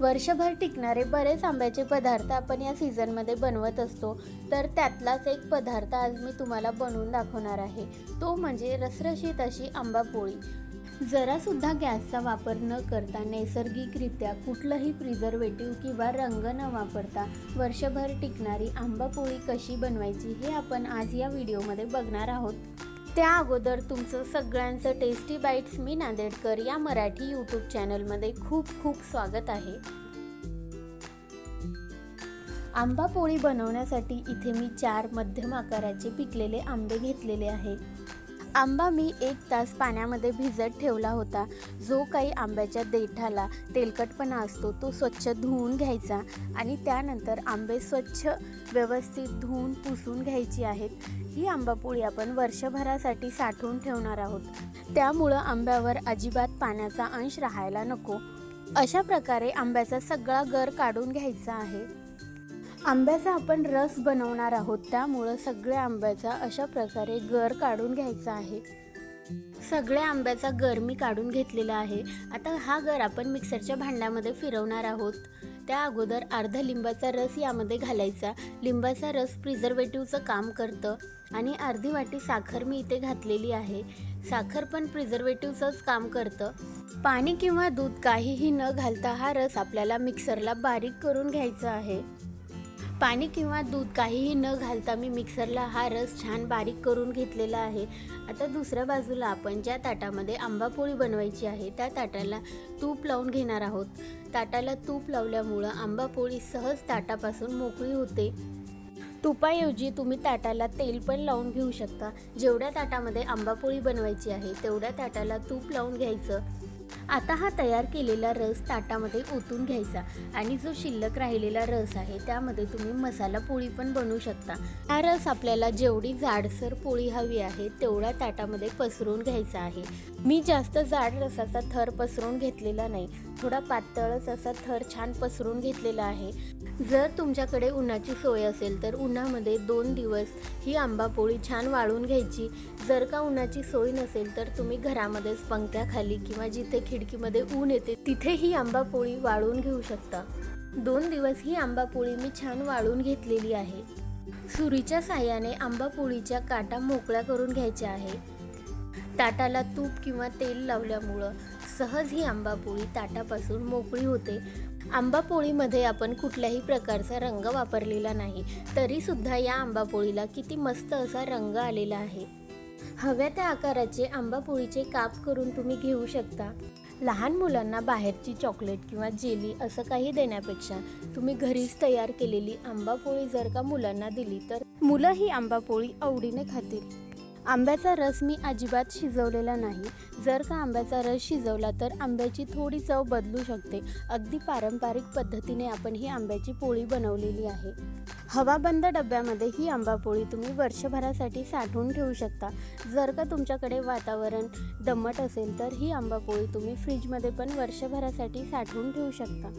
वर्षभर टिकणारे बरेच आंब्याचे पदार्थ आपण या सीझनमध्ये बनवत असतो. तर त्यातलाच एक पदार्थ आज मी तुम्हाला बनवून दाखवणार आहे. तो म्हणजे रसरशीत अशी आंबा पोळी. जरासुद्धा गॅसचा वापर न करता नैसर्गिकरित्या कुठलंही प्रिझर्वेटिव्ह किंवा रंग न वापरता वर्षभर टिकणारी आंबा पोळी कशी बनवायची हे आपण आज या व्हिडिओमध्ये बघणार आहोत. त्या अगोदर तुमचं सगळ्यांचं टेस्टी बाईट्स मी नांदेडकर या मराठी यूट्यूब चॅनलमध्ये खूप खूप स्वागत आहे. आंबा पोळी बनवण्यासाठी इथे मी चार मध्यम आकाराचे पिकलेले आंबे घेतलेले आहेत. आंबा मी एक तास पाण्यामध्ये भिजत ठेवला होता. जो काही आंब्याच्या देठाला तेलकटपणा असतो तो स्वच्छ धुवून घ्यायचा आणि त्यानंतर आंबे स्वच्छ व्यवस्थित धुवून पुसून घ्यायची आहेत. ही आंबापोळी आपण वर्षभरासाठी साठवून ठेवणार आहोत. त्यामुळं आंब्यावर अजिबात पाण्याचा अंश राहायला नको. अशा प्रकारे आंब्याचा सगळा गर काढून घ्यायचा आहे. आंब्याचा आपण रस बनवणार आहोत त्यामुळं सगळ्या आंब्याचा अशा प्रकारे गर काढून घ्यायचा आहे. सगळ्या आंब्याचा गर मी काढून घेतलेला आहे. आता हा गर आपण मिक्सरच्या भांड्यामध्ये फिरवणार आहोत. त्या अगोदर अर्धा लिंबाचा रस यामध्ये घालायचा. लिंबाचा रस प्रिझर्वेटिव्हचं काम करतं आणि अर्धी वाटी साखर मी इथे घातलेली आहे. साखर पण प्रिझर्वेटिव्हचंच काम करतं. पाणी किंवा दूध काहीही न घालता हा रस आपल्याला मिक्सरला बारीक करून घ्यायचा आहे. पाणी किंवा दूध काहीही न घालता मी मिक्सरला हा रस छान बारीक करून घेतलेला आहे. आता दुसऱ्या बाजूला आपण ज्या ताटामध्ये आंबापोळी बनवायची आहे त्या ताटाला तूप लावून घेणार आहोत. ताटाला तूप लावल्यामुळं आंबापोळी सहज ताटापासून मोकळी होते. तुपाऐवजी तुम्ही ताटाला तेल पण लावून घेऊ शकता. जेवढ्या ताटामध्ये आंबापोळी बनवायची आहे तेवढ्या ताटाला तूप लावून घ्यायचं. आता हा तयार केलेला रस ताटामध्ये ओतून घ्यायचा आणि जो शिल्लक राहिलेला रस आहे त्यामध्ये तुम्ही मसाला पोळी पण बनवू शकता. हा रस आपल्याला जेवढी जाडसर पोळी हवी आहे तेवढ्या ताटामध्ये पसरून घ्यायचा आहे. मी जास्त जाड रसाचा थर पसरून घेतलेला नाही थोडा पातळच असा थर छान पसरून घेतलेला आहे. जर तुमच्याकडे उन्हाची सोय असेल तर उन्हामध्ये दोन दिवस ही आंबा पोळी छान वाळून घ्यायची. जर का उन्हाची सोय नसेल तर तुम्ही घरामध्येच पंख्याखाली किंवा जिथे खिडकीमध्ये ऊन येते. तिथे ही आंबा पोळी वाळून घेऊ शकता. दोन दिवस ही आंबा पोळी मी छान वाळून घेतलेली आहे. सुरीच्या साह्याने आंबा पोळीच्या काटा मोकळ्या करून घ्यायच्या आहे. ताटाला तूप किंवा तेल लावल्यामुळं सहज ही आंबापोळी ताटापासून मोकळी होते. आंबापोळीमध्ये आपण कुठल्याही प्रकारचा रंग वापरलेला नाही तरीसुद्धा या आंबापोळीला किती मस्त असा रंग आलेला आहे. हव्या त्या आकाराचे आंबापोळीचे काप करून तुम्ही घेऊ शकता. लहान मुलांना बाहेरची चॉकलेट किंवा जेली असं काही देण्यापेक्षा तुम्ही घरीच तयार केलेली आंबापोळी जर का मुलांना दिली तर? मुलं ही आंबापोळी आवडीने खातील. आंब्याचा रस मी अजिबात शिजवलेला नाही. जर का आंब्याचा रस शिजवला तर आंब्याची थोडी चव बदलू शकते. अगदी पारंपरिक पद्धतीने आपण ही आंब्याची पोळी बनवलेली आहे. हवाबंद डब्यामध्ये ही आंबापोळी तुम्ही वर्षभरासाठी साठवून ठेवू शकता. जर का तुमच्याकडे वातावरण दमट असेल तर ही आंबापोळी तुम्ही फ्रीजमध्ये पण वर्षभरासाठी साठवून ठेवू शकता.